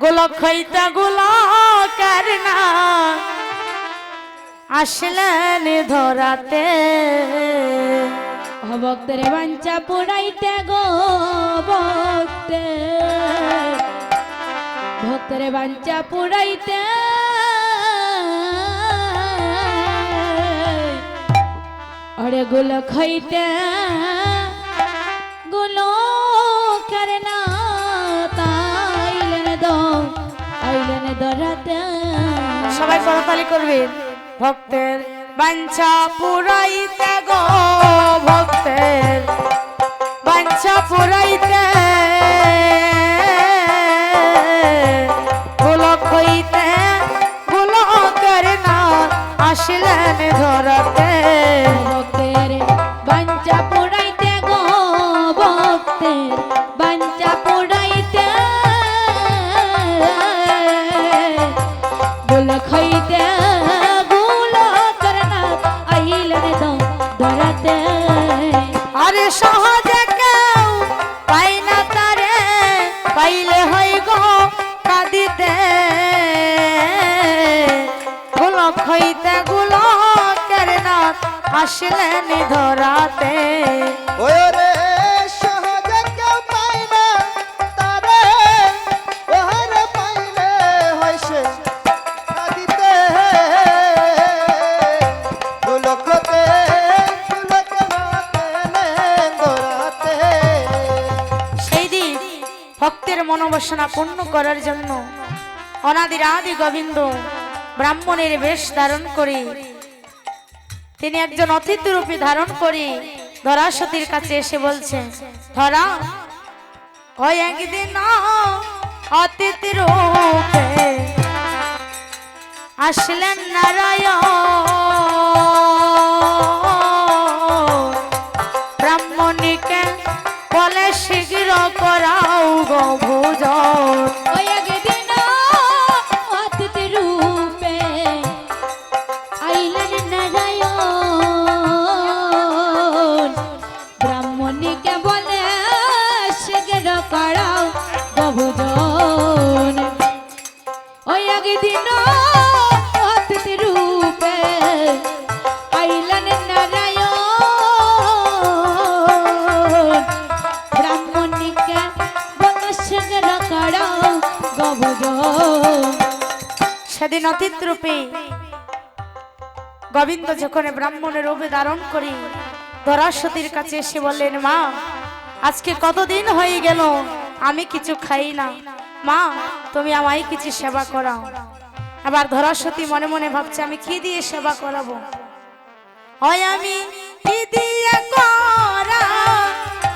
গোলক হইতে গোলকের না। আসলেন ধরাতে। ভক্তের বাঞ্চা পুরাইতে গো ভক্তে। ভক্তের বাঞ্চা পুরাইতে। অরে গুল খাইতে গুলো করে না। সবাই করতালি করবে। ভক্তের বাঞ্ছা পুরাইতে গো ভক্তের বাঞ্ছা পুরাইতে পাইলে হই গো কাঁদিতে। গুলক হইতে গুলকের নাথ আসলেন ধরাতে। ওরে মনোবাসনা পূর্ণ করার জন্য অনাদির আদি গোবিন্দ ব্রাহ্মণের বেশ ধারণ করে। তিনি একজন অতিথি রূপে ধারণ করে। ধরাসতীর কাছে এসে বলছে, ধরা হয় একদিন অতিথি রূপে আসলেন নারায়ণ। সেদিন অতীত রূপে গোবিন্দ যখন ব্রাহ্মণের রূপে ধারণ করি, ধরাসতীর কাছে এসে বললেন, মা, আজকে কতদিন হয়ে গেল? আমি কিছু খাই না। মা, তুমি আমায় কিছু সেবা করাও। আবার ধরাসতী মনে মনে ভাবছে, আমি কি দিয়ে সেবা করাবো? হয় আমি কি দিয়ে করা,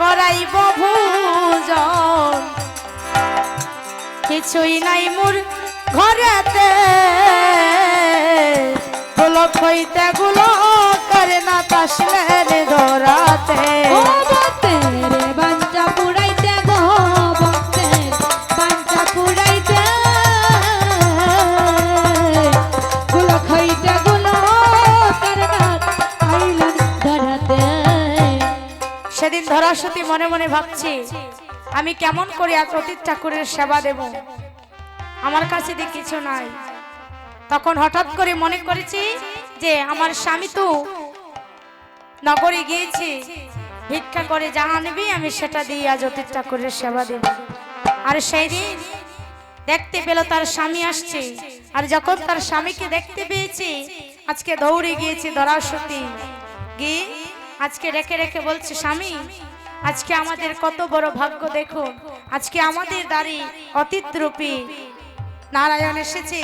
করাইব ভোজন? কিছুই নাই মোর ঘরেতে। গোলক হইতে গুলো করে না তাসলেন ধরাতে। সেদিন ধরাসতী মনে মনে ভাবছি আমি কেমন করে এক অতীত ঠাকুরের সেবা দেব? আমার কাছে দিয়ে কিছু নাই। তখন হঠাৎ করে মনে করেছি যে আমার স্বামী তো নগরে গিয়েছে। ভিক্ষা করে যা আনবি, আমি সেটা দিয়ে আজ অতীত ঠাকুরের সেবা দেব। আর সেই দিন দেখতে পেল তার স্বামী আসছে। আর যখন তার স্বামীকে দেখতে পেয়েছে, আজকে দৌড়ে গিয়েছে ধরাসতী গিয়ে আজকে রেখে রেখে বলছে, স্বামী, আজকে আমাদের কত বড় ভাগ্য দেখো আজকে আমাদের দাঁড়ি অতীত রূপী নারায়ণ এসেছে।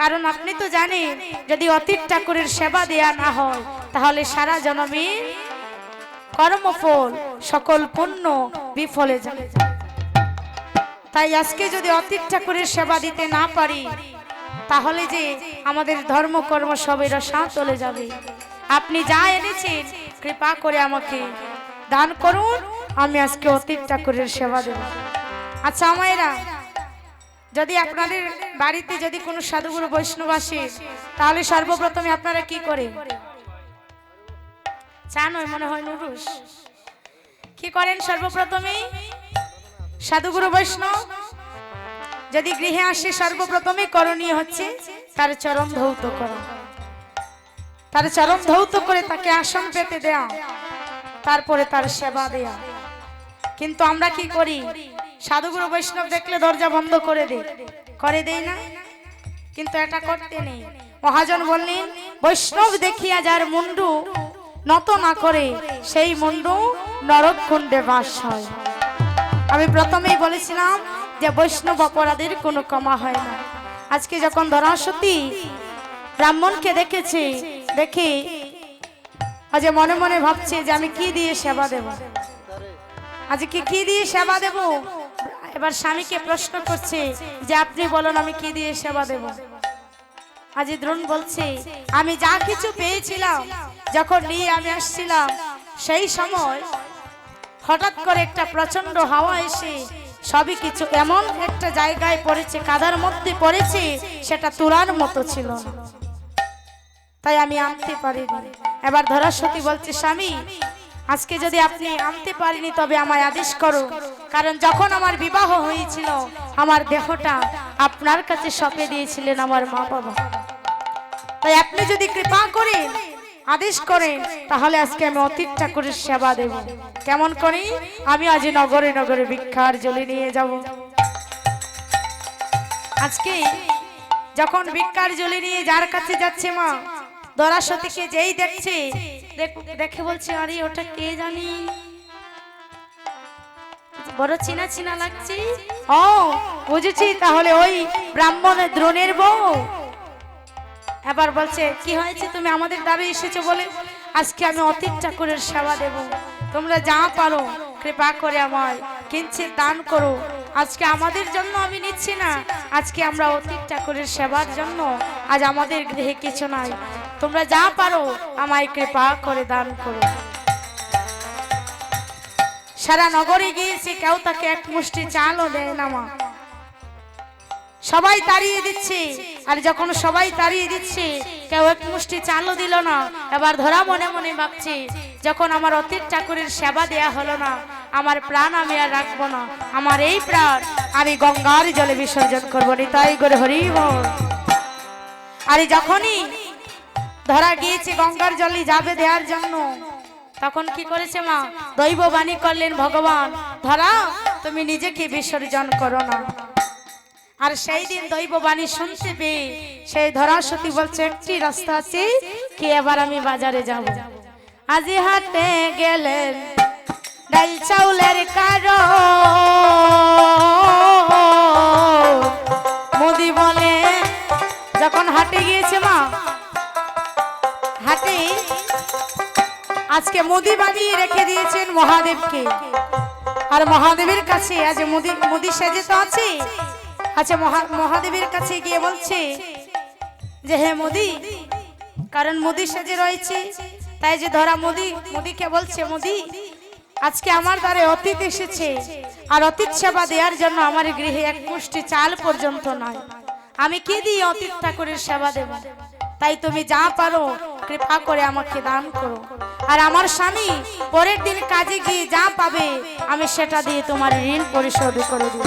কারণ আপনি তো জানেন, যদি অতীত ঠাকুরের সেবা দেয়া না হয়, তাহলে সারা জনমে কর্মফল, সকল পুণ্য বিফলে যাবে তাই আজকে যদি অতীত ঠাকুরের সেবা দিতে না পারি, তাহলে যে আমাদের ধর্ম কর্ম সবের চলে যাবে। আপনি যা এনেছেন, কৃপা করে আমাকে দান করুন, আমি আজকে অতীত ঠাকুরের সেবা দেব। আচ্ছা আমায়রা যদি আপনাদের বাড়িতে যদি কোনো সাধুগুরু বৈষ্ণব আসে, তাহলে সর্বপ্রথমে আপনারা কি করে? চা মনে হয় নুরুস কি করেন সর্বপ্রথমেই সাধুগুরু বৈষ্ণব, যদি গৃহে আসে, সর্বপ্রথমে করণীয় হচ্ছে তার চরণ ধৌত করা। তার চরণ ধৌত করে তাকে আসন পেতে দেয়া, তারপরে তার সেবা দেয়া। কিন্তু আমরা কি করি? সাধুগুরু বৈষ্ণব দেখলে দরজা বন্ধ করে দে। করে দেই না? কিন্তু এটা করতে নেই। মহাজন বললেন, বৈষ্ণব দেখিয়া যার মুন্ডু নত না করে, সেই মুন্ডু নরক কুণ্ডে বাস হয়। আমি প্রথমেই বলেছিলাম যে বৈষ্ণব অপরাধের কোনো কমা হয় না। আজকে যখন ধরাসতী ব্রাহ্মণকে দেখেছি, দেখি আজ মনে মনে ভাবছে যে আমি কি দিয়ে সেবা দেব? আজকে কি দিয়ে সেবা দেব? এবার স্বামীকে প্রশ্ন করছে যে, আপনি বলুন, আমি কি দিয়ে সেবা দেব? আজি দ্রোণ বলছে, আমি যা কিছু পেয়েছিলাম, যখন নিয়ে আমি আসছিলাম, সেই সময় হঠাৎ করে একটা প্রচণ্ড হাওয়া এসে সবই কিছু এমন একটা জায়গায় পড়েছে, কাদার মধ্যে পড়েছে, সেটা তুলার মতো ছিল তাই আমি আনতে পারিনি। এবার ধরাসতী বলছে, স্বামী আজকে যদি আপনি আনতে পারিনি, তবে আমায় আদেশ করো। কারণ যখন আমার বিবাহ হয়েছিল, আমার দেহটা আপনার কাছে সঁপে দিয়েছিলেন আমার মা বাবা। তাই আপনি যদি কৃপা করেন আদেশ করেন, তাহলে আজকে আমি অতীত ঠাকুরের সেবা দেব। কেমন করি? আমি আজ নগরে নগরে ভিক্ষার জলে নিয়ে যাব। আজকে যখন ভিক্ষার জলে নিয়ে যার কাছে যাচ্ছে মা, দরাসতীকে যেই দেখছে দেখ- বলছে, আরে ওটা কে জানি? বড় চিনা চিনা লাগছে? ও, বুঝেছি, তাহলে ওই ব্রাহ্মণের দ্রোণের বউ। এবার বলছে, কি হয়েছে? তুমি আমাদের দ্বারে এসেছ বলে আজকে আমি অতীত ঠাকুরের সেবা দেব। তোমরা যা পারো, কৃপা করে আমায় কিনছে দান করো। আজকে আমাদের জন্য আমি নিচ্ছি না। আজকে আমরা অতীত ঠাকুরের সেবার জন্য। আজ আমাদের গৃহে কিছু নাই। তোমরা যা পারো, আমায় কৃপা করে দান করো। সারা নগরে গিয়েছে, কেউ তাকে এক মুষ্টি চালও দেয় না মা। সবাই তাড়িয়ে দিচ্ছে, আর যখন সবাই তাড়িয়ে দিচ্ছে, কেউ এক মুষ্টি চালও দিল না। এবার ধরা মনে মনে ভাবছে, যখন আমার অতীত ঠাকুরের সেবা দেয়া হলো না, আমার প্রাণ আমি আর রাখব না। আমার এই প্রাণ আমি গঙ্গার জলে বিসর্জন করব নি তাই করে হরি বল। আর যখনই ধরা গিয়েছে, গঙ্গার জলে যাবে দেওয়ার জন্য। তখন কি করেছে মা? দৈব বাণী করলেন, ভগবান, ধরা, তুমি নিজেকে বিসর্জন করো না। আর সেই দিন দৈব বাণী শুনতে পেয়ে সেই ধরাসতী বলছে, একটি রাস্তা আছে, কি এবার আমি বাজারে যাব? আজি হাটে গেলেন ডাল চাউলের কারও আজকে মুদি বানিয়ে রেখে দিয়েছেন মহাদেবকে। আর মহাদেবের কাছে আজ মুদি মুদি সেজে তো আছে। আচ্ছা মহা- মহাদেবের কাছে গিয়ে বলছে যে, হে মোদি, কারণ মোদি সেজে রয়েছে, তাই যে ধরা মোদি, মোদিকে বলছে, মোদি, আজকে আমার দ্বারে অতীত এসেছে, আর অতীত সেবা দেওয়ার জন্য আমার গৃহে এক মুষ্টি চাল পর্যন্ত নয়। আমি কে দিয়ে অতীত ঠাকুরের সেবা দেব? তাই তুমি যা পারো কৃপা করে আমাকে দান করো। আর আমার স্বামী পরের দিন কাজে গিয়ে যা পাবে, আমি সেটা দিয়ে তোমার ঋণ পরিশোধ করে দেব।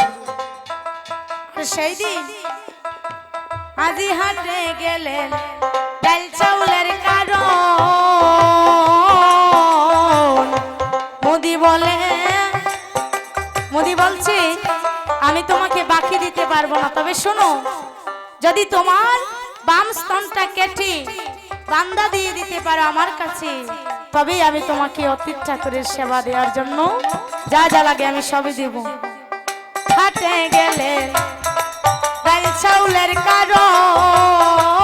সেই দিন আজি হাটে গেলেন ডাল চাউলের কারণ। মোদি বলে, মোদি বলছে, আমি তোমাকে বাকি দিতে পারব না। তবে শোনো, যদি তোমার বাম স্তনটা কেটে বান্দা দিয়ে দিতে পারো আমার কাছে। তবেই আমি তোমাকে অতীত ঠাকুরের সেবা দেওয়ার জন্য যা যা লাগে আমি সবই দেব। হাটে গেলে চাউলের কারণ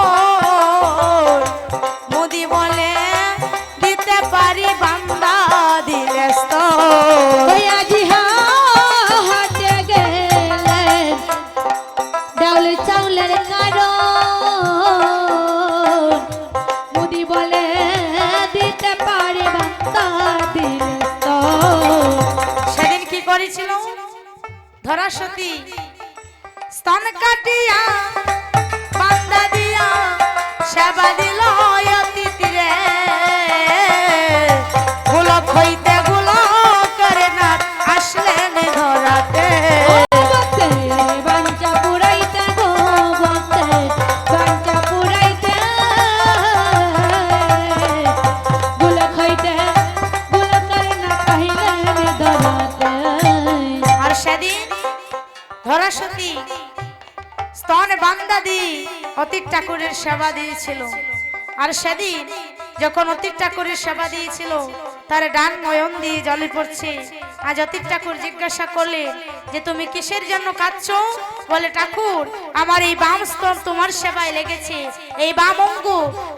কি করেছিল। ধরা সতী। স্তন কাটিয়া বান্দা দিয়া সেবা দিল অতিথিরে গোলক হইতে সেবা দিয়েছিল। আর সেদিন যখন অতীত ঠাকুরের সেবা দিয়েছিল তার ডান নয়ন দিয়ে জলে পড়ছে। আজ অতীত ঠাকুর জিজ্ঞাসা করলে যে তুমি কিসের জন্য কাঁদছ? বলে ঠাকুর আমার এই বাম স্তন তোমার সেবায় লেগেছে। এই বাম অঙ্গ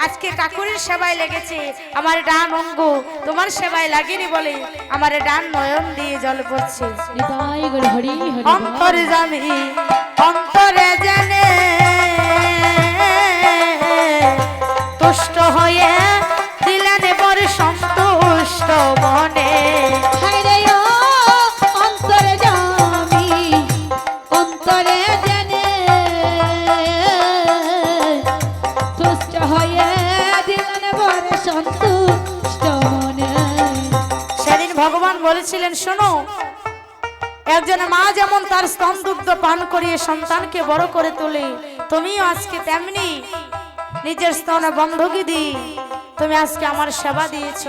আজকে ঠাকুরের সেবায় লেগেছে। আমার ডান অঙ্গ তোমার সেবায় লাগেনি বলে আমার ডান নয়ন দিয়ে জল পড়ছে। অন্তরে জানি অন্তরে জানে। বলেছিলেন, শোনো একজন মা যেমন তার স্তন দুগ্ধ পান করিয়ে সন্তানকে বড় করে তোলে, তুমিও আজকে তেমনি নিজের স্তন বন্ধকি দি তুমি আজকে আমার সেবা দিয়েছ।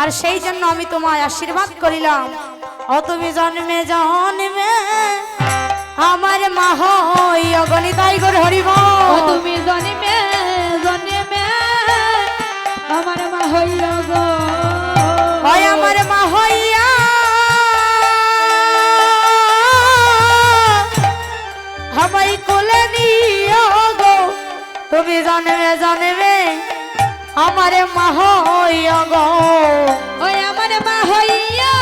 আর সেই জন্য আমি তোমায় আশীর্বাদ করিলাম। ও তুমি জন্মে জন্মে আমার মা হই অগণিতাই করে হরিব তুমি জন্মে জন্মে হইয়া গো। ওই আমার মা হইয়া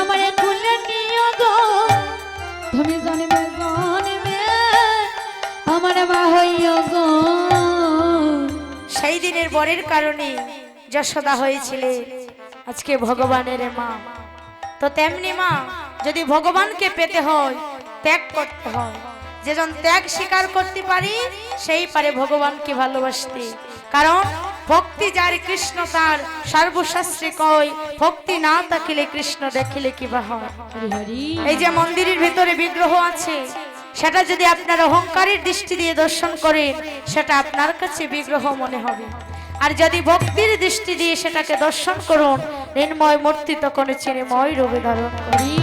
আমার কুলে নিও গো। তুমি জন্মে জন্মে আমার মা হইয়া গো। সেই দিনের বরের কারণে যশোদা হয়েছিল। আজকে ভগবানের মা। তো তেমনি মা যদি ভগবানকে পেতে হয় ত্যাগ করতে হয়। যেজন ত্যাগ স্বীকার করতে পারি সেই পারে ভগবানকে ভালোবাসতে। কারণ ভক্তি যার কৃষ্ণ তার সর্বশাস্ত্রে কয় ভক্তি না থাকিলে কৃষ্ণ দেখিলে হয়? হরি হরি। এই যে মন্দিরের ভিতরে বিগ্রহ আছে সেটা যদি আপনার অহংকারের দৃষ্টি দিয়ে দর্শন করেন সেটা আপনার কাছে বিগ্রহ মনে হবে। আর যদি ভক্তির দৃষ্টি দিয়ে সেটাকে দর্শন করুন ঋণময় মূর্তি তখন চিনিময় রূপে ধারণ করে